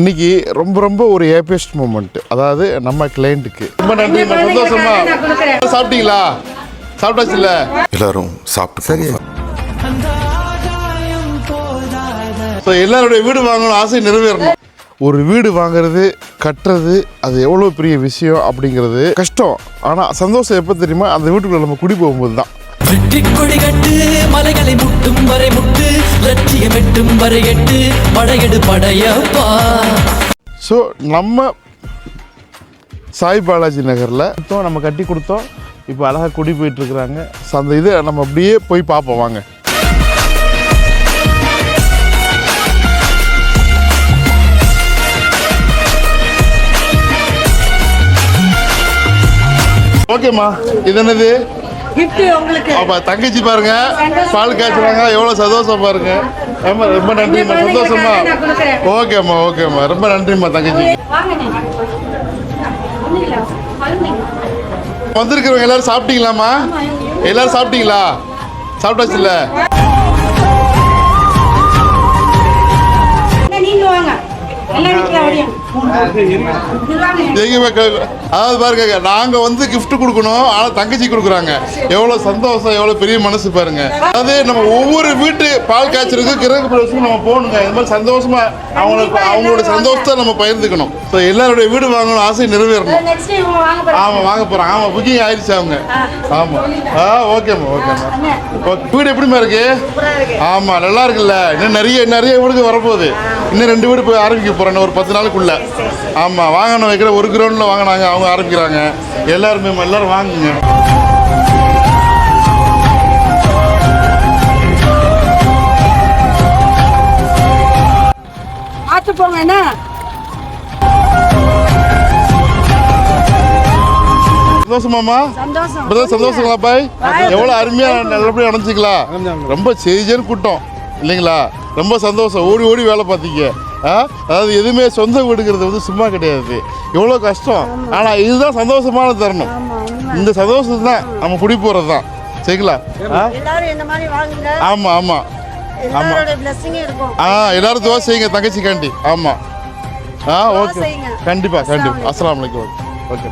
இன்னைக்கு ரொம்ப ரொம்ப ஒரு ஹேப்பியஸ்ட் மூமெண்ட் அதாவது நம்ம கிளைண்ட்டுக்கு ரொம்ப நன்றி சந்தோஷமா. சாப்பிட்டீங்களா? சாப்பிட்டாச்சுல்ல எல்லாரும் சாப்பிட்டு சரி. ஸோ எல்லாருடைய வீடு வாங்கணும் ஆசை நிறைவேறணும். ஒரு வீடு வாங்குறது கட்டுறது அது எவ்வளோ பெரிய விஷயம் அப்படிங்கிறது கஷ்டம். ஆனால் சந்தோஷம் எப்போ தெரியுமா? அந்த வீட்டுக்குள்ள நம்ம குடி போகும்போது தான் வெற்றி கொடி கட்டு மலைகளை முட்டும் வரை முட்டு லட்சியம் எட்டும் வரை எட்டு படையெடு படையப்பா. ஸோ நம்ம சாய் பாலாஜி நகரில் நம்ம கட்டி கொடுத்தோம். இப்போ அழகாக குடி போயிட்டுருக்குறாங்க. ஸோ அந்த இதை நம்ம அப்படியே போய் பார்ப்போம் வாங்க. ஓகேம்மா இது என்னது? அப்ப தங்கச்சி பாருங்க. பால் காய்ச்சுறாங்க. எவ்வளவு சந்தோஷம் பாருங்க. ரொம்ப ரொம்ப நன்றிம்மா. சந்தோஷமா. ஓகேம்மா ஓகேம்மா. ரொம்ப நன்றிம்மா தங்கச்சி. இல்ல வந்திருக்கிறவங்க எல்லாரும் சாப்பிட்டீங்களாம்மா? எல்லாரும் சாப்பிட்டீங்களா? சாப்பிட்டாச்சுல்ல? அண்ணா, எங்கேயுமே க- அதாவது பாருங்க நாங்க வந்து gift கொடுக்கணும் ஆனா தங்கச்சி கொடுக்குறாங்க. எவ்வளவு சந்தோஷம் எவ்வளவு பெரிய மனசு பாருங்க. அதாவது நம்ம ஒவ்வொரு வீட்டு பால் காய்ச்சலுக்கு கிரக பிரவேசம் நம்ம போகணுங்க. இந்த மாதிரி சந்தோஷமா அவங்களுக்கு அவங்களோட சந்தோஷத்தை நம்ம பகிர்ந்துக்கணும். ஸோ எல்லாருடைய வீடு வாங்கணும் ஆசை நிறைவேறணும். ஆமா வாங்க போறோம் ஆமா புக்கிங் ஆயிடுச்சு அவங்க. ஆமா. ஆ ஓகேம்மா ஓகேம்மா ஓகே வீடு எப்படிம்மா இருக்கு? ஆமா நல்லா இருக்குல்ல. இன்னும் நிறைய நிறைய வீடுக்கு வரப்போகுது. இன்னும் ரெண்டு வீடு போய் ஆரம்பிக்க இன்னும் ஒரு பத்து நாளுக்குள்ள. ஆமா வாங்கணும் வைக்கிற ஒரு கிரவுண்ட்ல வாங்கினாங்க அவங்க ஆரம்பிக்கிறாங்க. எல்லாருமே எல்லாரும் வாங்குங்க. பார்த்து போங்க என்ன? சந்தோஷமாம்மா சந்தோஷம். இப்பதான் சந்தோஷங்களா பாய்? எவ்வளவு அருமையா நல்லபடியா அணைச்சிங்களா ரொம்ப செய்தியான கூட்டம் இல்லைங்களா? ரொம்ப சந்தோஷம். ஓடி ஓடி வேலை பார்த்தீங்க. அதாவது எதுவுமே சொந்த வீடுங்கிறது வந்து சும்மா கிடையாது. எவ்வளோ கஷ்டம். ஆனால் இதுதான் சந்தோஷமான தருணம். இந்த சந்தோஷம் தான் நம்ம குடி போகிறது தான் சரிங்களா ஆமாம் ஆமாம் இருக்கும். ஆ எல்லாரும் தோசை செய்யுங்க தங்கச்சிக்காண்டி ஆமாம் ஆ ஓகே. கண்டிப்பாக கண்டிப்பாக அஸ்ஸலாமு அலைக்கும். ஓகே.